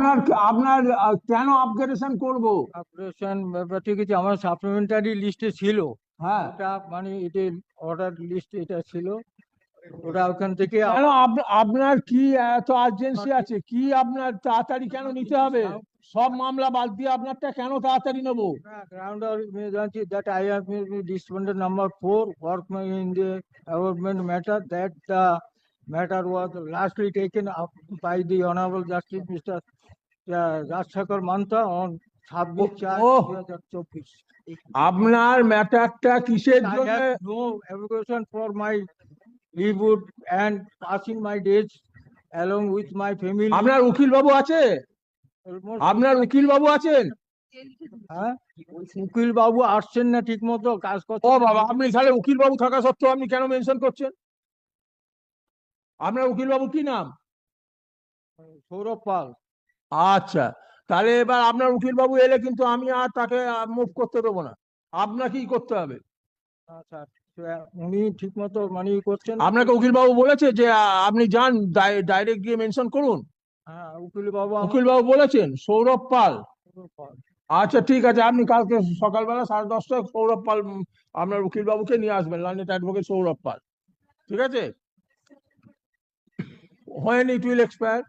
আপনার আপনার কেন আপগ্রেডেশন করব? ব্যাপার ঠিক আছে আমার সাপ্লিমেন্টারি লিস্টে ছিল। হ্যাঁ। ওটা মানে এটা অর্ডার লিস্ট এটা ছিল। ওটা ওখান থেকে কেন আপনার কি এত আর্জেন্সি আছে? কি আপনার তাড়াতাড়ি কেন নিতে হবে? সব মামলা বাদ দিয়ে আপনারটা কেন তাড়াতাড়ি নেব? emergency that I have been responded number four, work in the awardment matter that the matter was lastly taken up by the honorable justice Mr. Rajshekar Manta on ছাব্বিশ চার। দুই হাজার চব্বিশ আপনার ম্যাটারটা কিসের জন্য no application for my livelihood and passing my days along with my family. আপনার উকিল বাবু আছে আপনার উকিল বাবু আছেন হ্যাঁ উকিল বাবু আসছেন না ঠিক মতো কাজ করছেন ও না। বাবা আপনি তাহলে উকিল বাবু থাকা সত্ত্বেও আপনি কেন মেনশন করছেন আপনার উকিল বাবু কি নাম? সৌরভ পাল। আচ্ছা তাহলে এবার আপনার উকিল বাবু এলে কিন্তু আমি আর তাকে মুভ করতে দেবো না। আপনাকেই করতে হবে। আচ্ছা উনি ঠিক মতো মানে করছেন। আপনাকে উকিল বাবু বলেছে যে আপনি যান ডাইরেক্ট গিয়ে মেনশন করুন। হ্যাঁ উকিল বাবু আমার- উকিল বাবু বলেছেন সৌরভ পাল। আচ্ছা ঠিক আছে আপনি কালকে সকালবেলা সাড়ে দশটায় সৌরভ পাল আপনার উকিল বাবুকে নিয়ে আসবেন লান্ডেট অ্যাডভোকেট সৌরভ পাল। ঠিক আছে? When it will expire